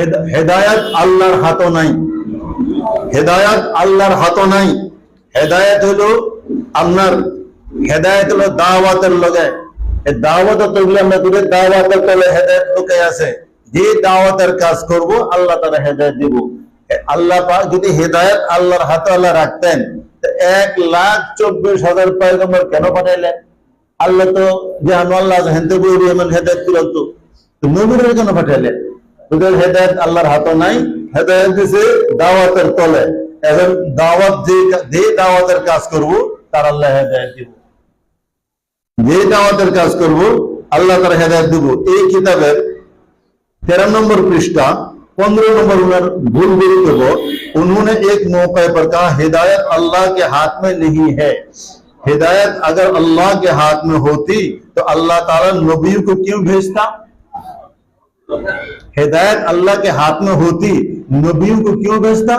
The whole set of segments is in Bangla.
হেদ- হেদায়াত আল্লাহর হাতও নাই। হেদায়াত আল্লাহর হাতও নাই। হেদায়াত হলো আপনার, হেদায়াত হলো দাওয়াতের লগে। দাওয়াতের হেদায়াত যে দাওয়াতের কাজ করব, আল্লাহ তারা হেদায়াত দিব। আল্লাহ পাক যদি হেদায়াত আল্লাহর হাতে আল্লাহ রাখতেন এক লাখ চব্বিশ হাজার পয়গম্বর কেন পাঠাইলেন? আল্লাহ তো যে আল্লাহ হেনতে হেদায়ত দিল তো তো কেন পাঠাইলেন? ওদের হেদায়ত আল্লাহর হাতে নাই হেদায়ত দিছে দাওয়াতের তলে এখন দাওয়াত যে যে দাওয়াতের কাজ করব তার আল্লাহ হেদায়ত দিব যে দাওয়াতের কাজ করব আল্লাহ তার হেদায়ত দিব এই কিতাবের तेरह नंबर पृष्ठा पंद्रह नंबर उन्हें भूल भूल के वो उन्होंने एक मौके पर कहा हिदायत अल्लाह के हाथ में नहीं है हिदायत अगर अल्लाह के हाथ में होती तो अल्लाह ताला नबी को क्यों भेजता हिदायत अल्लाह के हाथ में होती नबियों को क्यों भेजता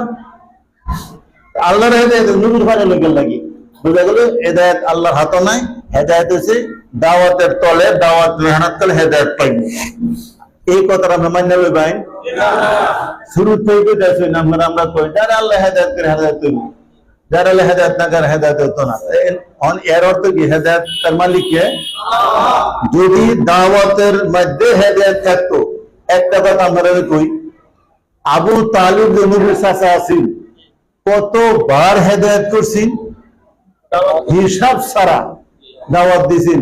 আল্লাহর হেদায়ত নবীর ঘরে লোকে লাগি বুঝা গেল হেদায়ত আল্লাহর হাতে নাই হেদায়ত হচ্ছে দাওয়াতের তলে দাওয়াত মেহনত করলে হেদায়ত পাইনি এই কথাটা আমরা মান্য হবে ভাই শুরু থেকে দেখছি না আমরা আমরা কই যারা আল্লাহ হেদায়ত করে হেদায়ত করব যারা আল্লাহ হেদায়ত না করে হেদায়ত হতো না এ- অন এর অর্থ কি হেদায়ত তার মালিক কে যদি দাওয়াতের মধ্যে হেদায়ত থাকতো একটা কথা আমরা কই, আবু তালিব নবীর চাচা আছেন কতবার হেদায়ত করছি হিসাব ছাড়া দাওয়াত দিছেন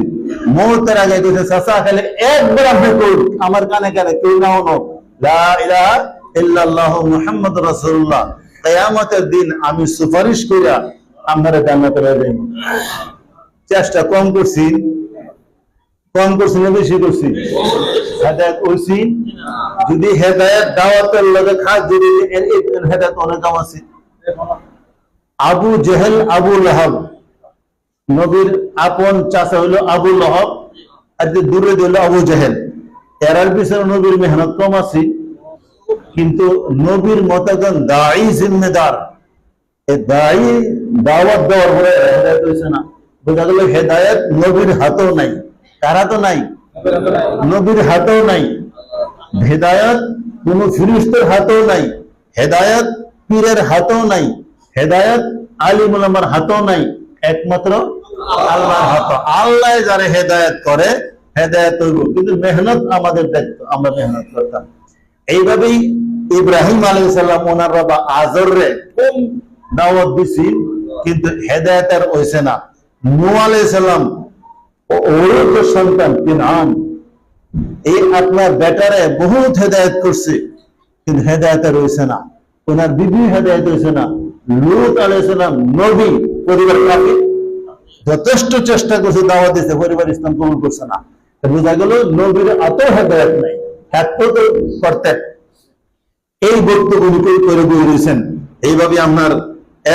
মৌতের আগে কইছে, চাচা, খালি একবার আপনি করুন আমার কানে কানে কেউ না হনো লা ইলাহা ইল্লাল্লাহু মুহাম্মাদুর রাসূলুল্লাহ। কিয়ামতের দিন আমি সুপারিশ কইরা আপনারা জান্নাতে যাবেন চেষ্টা কম করছি কম করছি না বেশি করছি? হেদায়ত করছি। যদি হেদায়ত দাওয়াতের লগে খাস, যদি হেদায়ত অনেক কাম আছে। আবু জেহেল, আবু লাহাব। নবীর আপন চাচা হইল আবু লহব, আর যে দূরে দিল আবু জেহেল। এরার পিছনে নবীর মেহনত কম আছে, কিন্তু নবীর মতগণ দায়ী জিম্মেদার। দায়ী দাওয়াত দেওয়ার পরে হেদায়ত হয়েছে না। বোঝা গেল হেদায়ত নবীর হাতেও নাই। কার হাতেও নাই। নবীর হাতেও নাই। হেদায়ত, কোন ফিরিস্তের হাতেও নাই। হেদায়ত, পীরের হাতেও নাই। হেদায়ত, আলিমুল আমার হাতেও নাই। একমাত্র আল্লাহর হাত আল্লাহ যারা হেদায়ত করে, হেদায়ত হইব কিন্তু মেহনত আমাদের দায়িত্ব, আমরা মেহনত করতাম। এইভাবেই ইব্রাহিম আলী সাল্লাম ওনার বাবা আজর কম দাওয়াত দিছি, কিন্তু হেদায়তের হয়েছে না। নু আলাই সাল্লাম সন্তান কিনান এই আপনার বেটারে বহুত হেদায়ত করছে, কিন্তু হেদায়তে রয়েছে না। ওনার বিবি হেদায়ত না। লুত নবী পরিবার কাকে যথেষ্ট চেষ্টা করছে, দাওয়াত দিতে পরিবার ইসলাম কবুল করছে না। বোঝা গেল নবীর এত হেদায়ত নাই এত তো করতেন। এই বক্তব্য করে বই রয়েছেন এইভাবে আপনার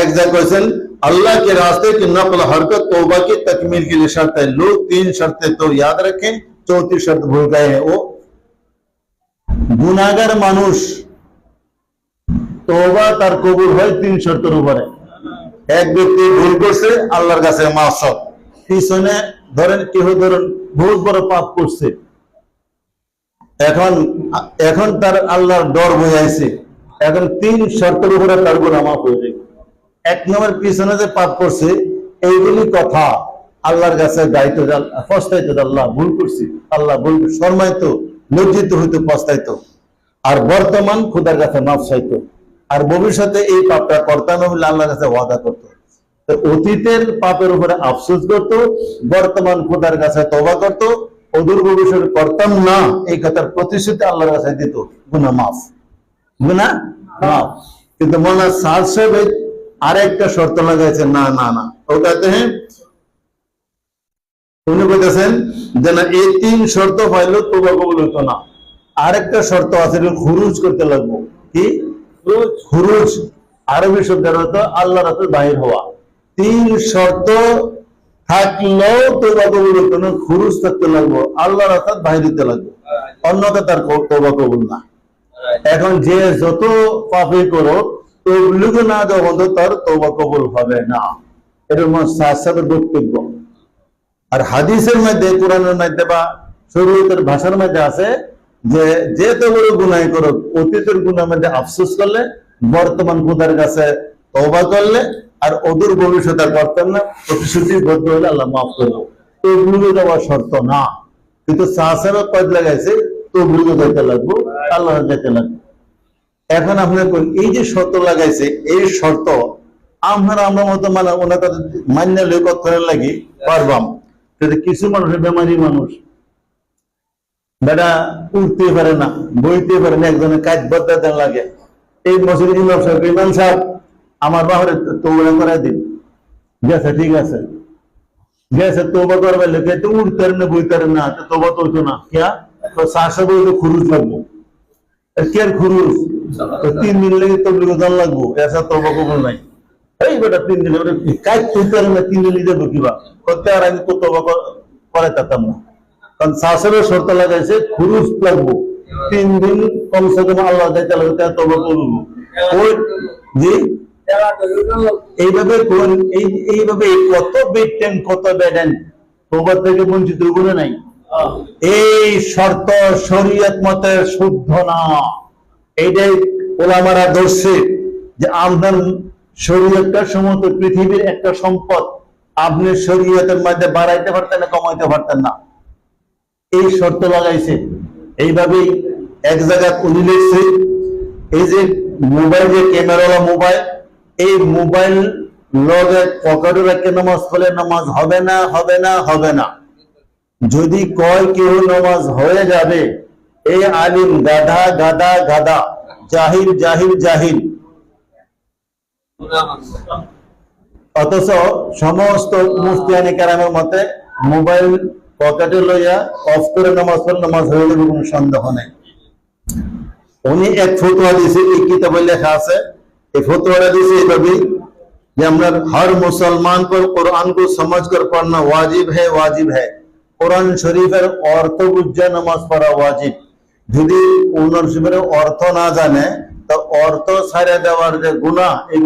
এক জায়গায় করেছেন अल्लाह के रास्ते की नकल हरकत तौबा की तकमील के लिए शर्त है लोग तीन शर्तें तो याद रखें चौथी शर्त भूल गए हैं वो গুনাগার মানুষ তওবা তার কবুল হয় তিন শর্তের উপরে এক ব্যক্তি ভুল করছে আল্লাহর কাছে মাসব পিছনে ধরেন কেহ ধরেন বহুত বড় পাপ করছে এখন এখন তার আল্লাহর ডর বুঝাইছে এখন তিন শর্তের উপরে তার গুণা মাফ হয়ে যাবে এক নম্বর পিছনে যে পাপ করছে, এইগুলি কথা আল্লাহর কাছে দায়িত্ব পস্তাইতো আল্লাহ ভুল করছি, আল্লাহ ভুল শর্মাইতো, লজ্জিত হইতো পস্তাইতো। আর বর্তমান খুদার কাছে মাফ চাইতো। আর ভবিষ্যতে এই পাপটা করতাম বলে আল্লাহর কাছে ওয়াদা করতো। অতীতের পাপের উপরে আফসোস করত, বর্তমান খুদার কাছে তবা করত, অদূর ভবিষ্যৎ করতাম না, এই কথার প্রতিশ্রুতি আল্লাহর কাছে দিত। গুনা মাফ। গুনা মাফ। কিন্তু মৌলানা সাদ সাহেব আরেকটা শর্ত লাগাইছে না না না। ওটাতে হ্যাঁ উনি বলতেছেন যে না এই তিন শর্ত পাইলো তোবা কবুল হইতো না। আরেকটা শর্ত আছে খুরুজ করতে লাগবো। কি? খুরুজ। আরবি শব্দের অর্থ আল্লাহ রাতে বাহির হওয়া। তিন শর্ত থাকলেও তোবা কবুল হইতো না খুরুজ থাকতে লাগবো। আল্লাহ রাতে বাহির হইতে লাগবে। অন্যথা তার তোবা কবুল না। এখন যে যত পাপি করো তবলিগ না যখন তার তোবা কবুল হবে না। এটা সাথে বক্তব্য। আর হাদিসের মধ্যে, কোরআনের মধ্যে বা শরীয়তের ভাষার মধ্যে আছে যে যে তো বড় গুনাই করো অতীতের গুণার মধ্যে আফসোস করলে, বর্তমান গুণার কাছে তওবা করলে, আর অদূর ভবিষ্যতে করতেন না প্রতিশ্রুতিবদ্ধ হলে আল্লাহ মাফ করব তো ভুলে দেওয়া শর্ত না। কিন্তু সাহসেরও পদ লাগাইছে তো ভুলে যেতে লাগবো আল্লাহ যেতে লাগবো। এখন আপনার এই যে শর্ত লাগাইছে, এই শর্ত আমরা আমরা মতো মানে ওনার মান্য লেখক করে লাগি পারবাম। কিছু মানুষের বেমারি মানুষ। বেটা উঠতে পারে না বইতে পারে না, একজনের কাজ বদলাতে লাগে। এই মসজিদ ইমাম সাহেব ইমাম সাহেব, আমার বাহরে তৌবা করে দিন। গেছে, ঠিক আছে। গেছে তোবা করবে লেগে তো উঠতে পারে না, বইতে পারে না তো তোবা তো না। কিয়া? তো শ্বাস বই খুরুজ লাগবো। আর কি তো তিন দিন লেগে তবলিগ জান লাগবো। এসা তোবা কবুল নাই। এই বেটা তিন দিন ওটা কাজ পারে না, তিন দিন যাব কিবা? করতে আর আমি তো তোবা কর- তাতাম না। কারণ শাসনের শর্ত লাগাইছে খুরুজ লাগবো। তিন দিন কমসে কম আল্লাহ যাইতে লাগবে তাই তোবা করব ওই জি এইভাবে এইভাবে কত বেটেন কত বেডেন তোবার থেকে বঞ্চিতগুলো নাই? এই শর্ত শরীয়ত মতে শুদ্ধ না। এইটাই ওলামারা ধরছে যে আপনার শরীয়তটা সমস্ত পৃথিবীর একটা সম্পদ আপনি শরীয়তের মধ্যে বাড়াইতে পারতেন না, কমাইতে পারতেন না। এই শর্ত লাগাইছে। এইভাবেই এক জায়গায় উনি লিখছে, এই যে মোবাইল যে ক্যামেরাওয়ালা মোবাইল, এই মোবাইল লগে পকেটে রেখে নামাজ পড়লে নামাজ হবে না হবে না হবে না। যদি কয় কেউ নমাজ হয়ে যাবে, এ আলিম গাধা গাধা গাধা, জাহিল জাহিল জাহিল। অথচ সমস্ত মুফতিয়ানি কারামের মতে মোবাইল পকেটে লইয়া অফ করে নামাজ পড়ে নামাজ হয়ে যাবে, কোনো সন্দেহ নেই। উনি এক ফতুয়া দিয়েছে, এই কিতাবে লেখা আছে, এই ফতুয়াটা দিয়েছে এইভাবে যে আমরা হর মুসলমান পর কোরআন কো সমঝ কর পড়না ওয়াজিব হ্যাঁ ওয়াজিব হ্যাঁ কোরআন শরীফের অর্থ বুঝে নামাজ পড়া ওয়াজিব। যদি কোরআন শরীফের অর্থ না জানে, তা অর্থ ছাড়ে দেওয়ার যে গুনাহ, এই